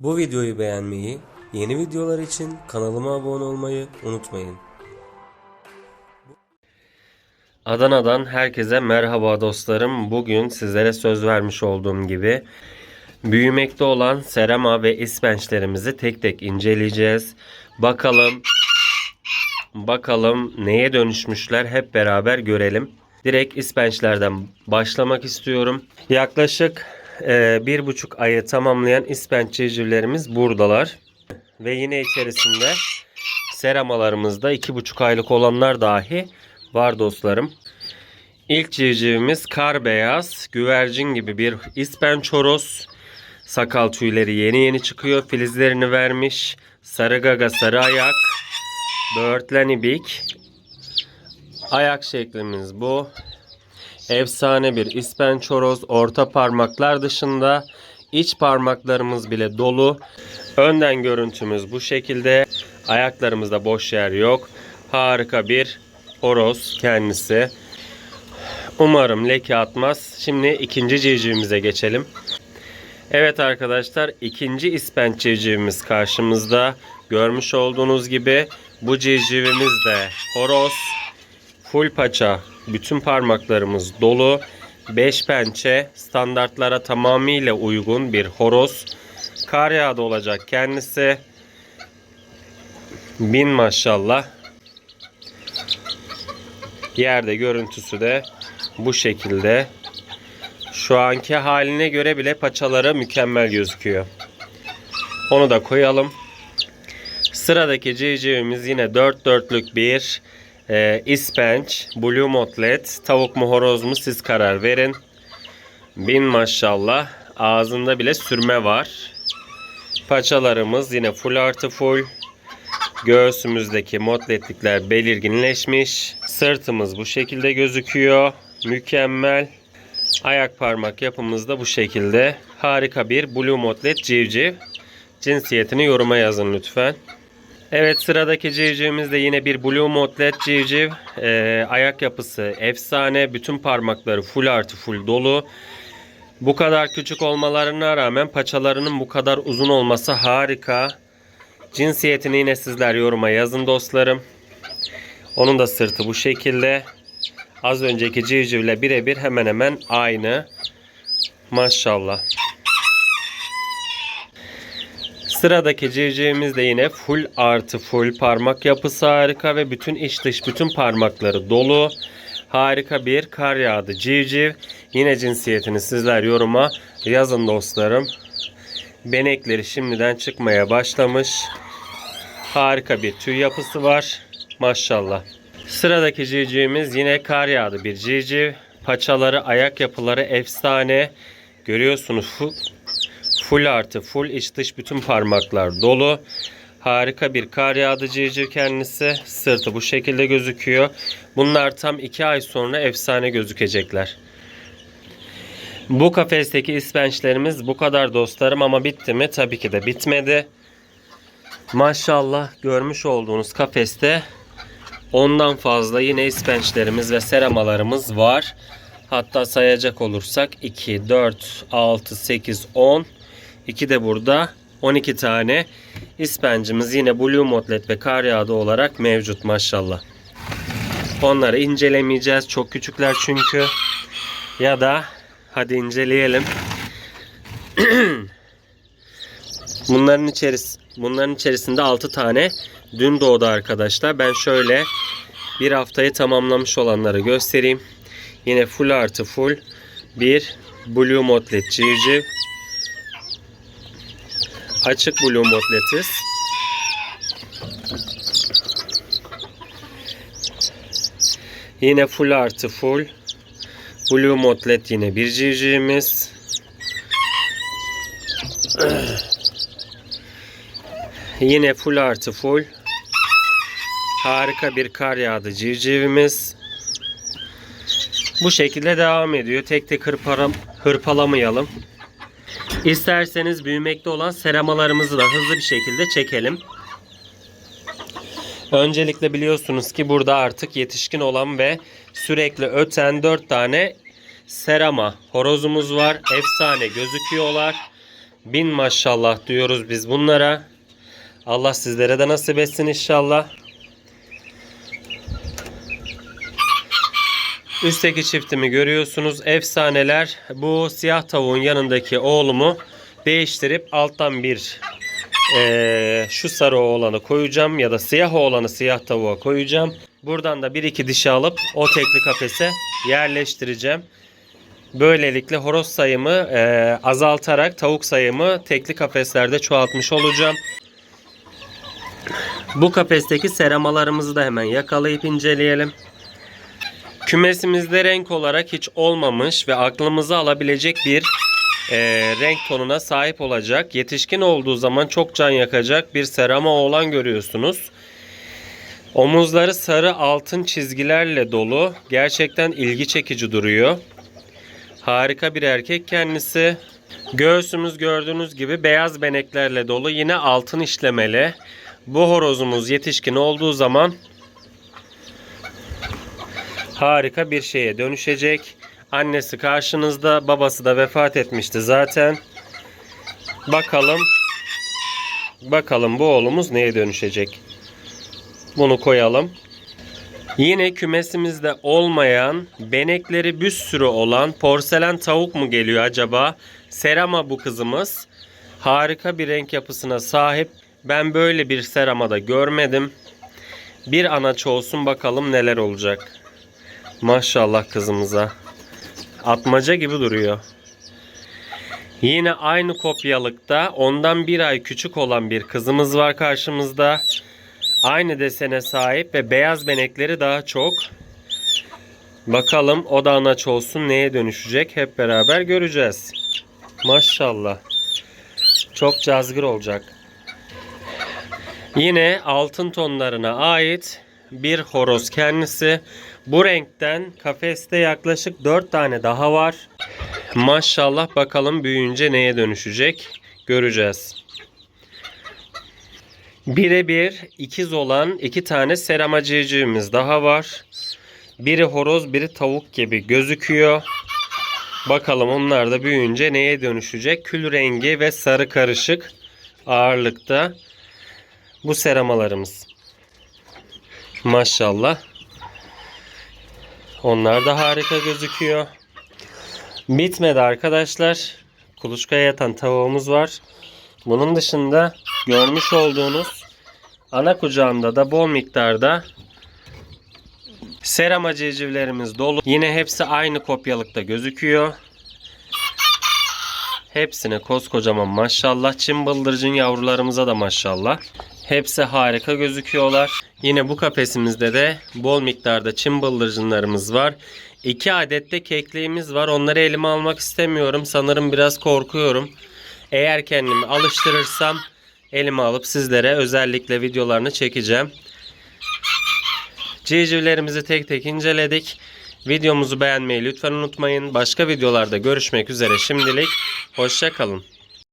Bu videoyu beğenmeyi, yeni videolar için kanalıma abone olmayı unutmayın. Adana'dan herkese merhaba dostlarım. Bugün sizlere söz vermiş olduğum gibi büyümekte olan serama ve ispençlerimizi tek tek inceleyeceğiz. Bakalım bakalım neye dönüşmüşler hep beraber görelim. Direkt ispençlerden başlamak istiyorum. Yaklaşık e, bir buçuk ayı tamamlayan ispenç civcivlerimiz buradalar. Ve yine içerisinde seramalarımızda iki buçuk aylık olanlar dahi var dostlarım. İlk civcivimiz kar beyaz, güvercin gibi bir ispenç horoz. Sakal tüyleri yeni yeni çıkıyor. Filizlerini vermiş. Sarı gaga, sarı ayak. Böğürtlen ibik. Ayak şeklimiz bu. Efsane bir ispenç horoz. Orta parmaklar dışında iç parmaklarımız bile dolu. Önden görüntümüz bu şekilde. Ayaklarımızda boş yer yok. Harika bir horoz kendisi. Umarım leke atmaz. Şimdi ikinci civcivimize geçelim. Evet arkadaşlar ikinci ispenç civcivimiz karşımızda. Görmüş olduğunuz gibi bu civcivimiz de horoz. Full paça. Bütün parmaklarımız dolu. 5 pençe standartlara tamamıyla uygun bir horoz. Kar yağdı olacak kendisi. Bin maşallah. Yerde görüntüsü de bu şekilde. Şu anki haline göre bile paçaları mükemmel gözüküyor. Onu da koyalım. Sıradaki civcivimiz yine 4 dörtlük bir e, ispenç, blue motlet, tavuk mu horoz mu siz karar verin. Bin maşallah. Ağzında bile sürme var. Paçalarımız yine full artı full. Göğsümüzdeki motletlikler belirginleşmiş. Sırtımız bu şekilde gözüküyor. Mükemmel. Ayak parmak yapımız da bu şekilde. Harika bir blue motlet civciv. Cinsiyetini yoruma yazın lütfen. Evet sıradaki civcivimiz de yine bir blue motlet civciv. Ee, ayak yapısı efsane. Bütün parmakları full artı full dolu. Bu kadar küçük olmalarına rağmen paçalarının bu kadar uzun olması harika. Cinsiyetini yine sizler yoruma yazın dostlarım. Onun da sırtı bu şekilde. Az önceki civcivle birebir hemen hemen aynı. Maşallah. Sıradaki civcivimiz de yine full artı full parmak yapısı harika ve bütün iç dış bütün parmakları dolu. Harika bir kar yağdı civciv. Yine cinsiyetini sizler yoruma yazın dostlarım. Benekleri şimdiden çıkmaya başlamış. Harika bir tüy yapısı var. Maşallah. Sıradaki civcivimiz yine kar yağdı bir civciv. Paçaları, ayak yapıları efsane. Görüyorsunuz full, artı full iç dış bütün parmaklar dolu. Harika bir kar yağdı civciv kendisi. Sırtı bu şekilde gözüküyor. Bunlar tam 2 ay sonra efsane gözükecekler. Bu kafesteki ispençlerimiz bu kadar dostlarım ama bitti mi? Tabii ki de bitmedi. Maşallah görmüş olduğunuz kafeste ondan fazla yine ispençlerimiz ve seramalarımız var. Hatta sayacak olursak 2, 4, 6, 8, 10. 2 de burada 12 tane ispencimiz yine Blue Motlet ve kar yağdı olarak mevcut maşallah. Onları incelemeyeceğiz. Çok küçükler çünkü. Ya da hadi inceleyelim. Bunların içeris bunların içerisinde 6 tane dün doğdu arkadaşlar. Ben şöyle bir haftayı tamamlamış olanları göstereyim. Yine full artı full bir blue motlet civciv. Açık blue motletiz. Yine full artı full blue motlet yine bir civcivimiz. Yine full artı full. Harika bir kar yağdı civcivimiz. Bu şekilde devam ediyor. Tek tek hırpalamayalım. İsterseniz büyümekte olan seramalarımızı da hızlı bir şekilde çekelim. Öncelikle biliyorsunuz ki burada artık yetişkin olan ve sürekli öten 4 tane serama horozumuz var. Efsane gözüküyorlar. Bin maşallah diyoruz biz bunlara. Allah sizlere de nasip etsin inşallah. Üstteki çiftimi görüyorsunuz. Efsaneler. Bu siyah tavuğun yanındaki oğlumu değiştirip alttan bir eee, şu sarı oğlanı koyacağım ya da siyah oğlanı siyah tavuğa koyacağım. Buradan da bir iki dişi alıp o tekli kafese yerleştireceğim. Böylelikle horoz sayımı eee, azaltarak tavuk sayımı tekli kafeslerde çoğaltmış olacağım. Bu kafesteki seramalarımızı da hemen yakalayıp inceleyelim. Kümesimizde renk olarak hiç olmamış ve aklımızı alabilecek bir e, renk tonuna sahip olacak. Yetişkin olduğu zaman çok can yakacak bir serama oğlan görüyorsunuz. Omuzları sarı altın çizgilerle dolu. Gerçekten ilgi çekici duruyor. Harika bir erkek kendisi. Göğsümüz gördüğünüz gibi beyaz beneklerle dolu. Yine altın işlemeli. Bu horozumuz yetişkin olduğu zaman harika bir şeye dönüşecek. Annesi karşınızda, babası da vefat etmişti zaten. Bakalım bakalım bu oğlumuz neye dönüşecek. Bunu koyalım. Yine kümesimizde olmayan, benekleri bir sürü olan porselen tavuk mu geliyor acaba? Serama bu kızımız. Harika bir renk yapısına sahip. Ben böyle bir seramada görmedim. Bir anaç olsun bakalım neler olacak. Maşallah kızımıza. Atmaca gibi duruyor. Yine aynı kopyalıkta ondan bir ay küçük olan bir kızımız var karşımızda. Aynı desene sahip ve beyaz benekleri daha çok. Bakalım o da anaç olsun neye dönüşecek hep beraber göreceğiz. Maşallah. Çok cazgır olacak. Yine altın tonlarına ait bir horoz kendisi. Bu renkten kafeste yaklaşık 4 tane daha var. Maşallah bakalım büyüyünce neye dönüşecek göreceğiz. Birebir ikiz olan iki tane seramacığımız daha var. Biri horoz biri tavuk gibi gözüküyor. Bakalım onlar da büyüyünce neye dönüşecek? Kül rengi ve sarı karışık ağırlıkta bu seramalarımız. Maşallah. Onlar da harika gözüküyor. Bitmedi arkadaşlar. Kuluçkaya yatan tavuğumuz var. Bunun dışında görmüş olduğunuz ana kucağında da bol miktarda serama civcivlerimiz dolu. Yine hepsi aynı kopyalıkta gözüküyor. Hepsine koskocaman maşallah. Çin bıldırcın yavrularımıza da maşallah. Hepsi harika gözüküyorlar. Yine bu kafesimizde de bol miktarda çim bıldırcınlarımız var. 2 adet de kekliğimiz var. Onları elime almak istemiyorum. Sanırım biraz korkuyorum. Eğer kendimi alıştırırsam elime alıp sizlere özellikle videolarını çekeceğim. Civcivlerimizi tek tek inceledik. Videomuzu beğenmeyi lütfen unutmayın. Başka videolarda görüşmek üzere şimdilik. Hoşçakalın.